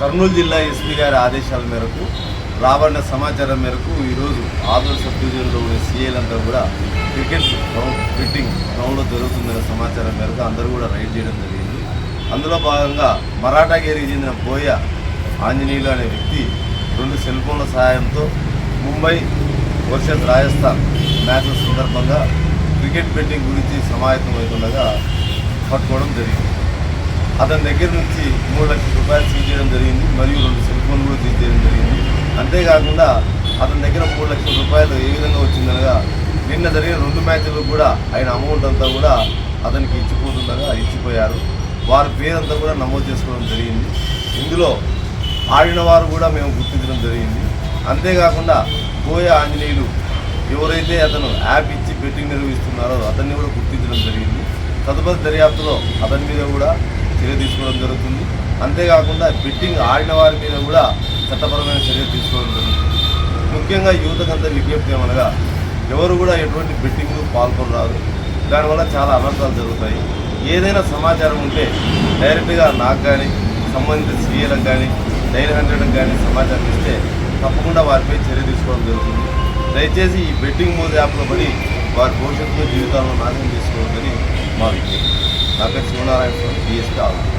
కర్నూలు జిల్లా ఎస్పీ గారి ఆదేశాల మేరకు రాబడిన సమాచారం మేరకు ఈరోజు ఆదూరు సబ్ డివిజన్లో ఉన్న సీఏలంతా కూడా క్రికెట్ గ్రౌండ్ ఫిట్టింగ్ గ్రౌండ్లో జరుగుతుందనే సమాచారం మేరకు అందరూ కూడా రైడ్ చేయడం జరిగింది. అందులో భాగంగా మరాఠాగిరికి చెందిన బోయ ఆంజనేయులు అనే వ్యక్తి రెండు సెల్ ఫోన్ల సహాయంతో ముంబై వర్సెస్ రాజస్థాన్ మ్యాచ్ల సందర్భంగా క్రికెట్ బెట్టింగ్ గురించి సమాయత్తమవుతుండగా పట్టుకోవడం జరిగింది. అతని దగ్గర నుంచి మూడు లక్షల రూపాయలు సీజ్ చేయడం జరిగింది. మరియు రెండు సెల్ ఫోన్ కూడా సీజ్ జరిగింది. అంతేకాకుండా అతని దగ్గర మూడు లక్షల రూపాయలు ఏ విధంగా వచ్చిందనగా నిన్న జరిగిన రెండు మ్యాచ్లకు కూడా ఆయన అమౌంట్ అంతా కూడా అతనికి ఇచ్చిపోతుండగా ఇచ్చిపోయారు. వారి పేరంతా కూడా నమోదు చేసుకోవడం జరిగింది. ఇందులో ఆడిన వారు కూడా మేము గుర్తించడం జరిగింది. అంతేకాకుండా గోయ ఆంజనేయులు ఎవరైతే అతను యాప్ ఇచ్చి బెట్టింగ్ నిర్వహిస్తున్నారో అతన్ని కూడా గుర్తించడం జరిగింది. తదుపరి దర్యాప్తులో అతని మీద కూడా చర్య తీసుకోవడం జరుగుతుంది. అంతేకాకుండా బిట్టింగ్ ఆడిన వారి మీద కూడా చట్టపరమైన చర్య తీసుకోవడం జరుగుతుంది. ముఖ్యంగా యువతకంతా విజ్ఞప్తి ఏమనగా ఎవరు కూడా ఎటువంటి బెట్టింగ్ పాల్గొనరాదు. దానివల్ల చాలా అనర్థాలు జరుగుతాయి. ఏదైనా సమాచారం ఉంటే డైరెక్ట్గా నాకు కానీ సంబంధిత సీఏలకు కానీ నైన్ హండ్రెడ్కి కానీ సమాచారం ఇస్తే తప్పకుండా వారిపై చర్య తీసుకోవడం జరుగుతుంది. దయచేసి ఈ బెట్టింగ్ మోజ్ యాప్లో పడి వారి భవిష్యత్తులో జీవితాలను నాశనం చేసుకోవద్దని మా విజ్ఞప్తి. నా పేరు శివనారాయణ స్వామి డిఎస్పీ ఆలోచన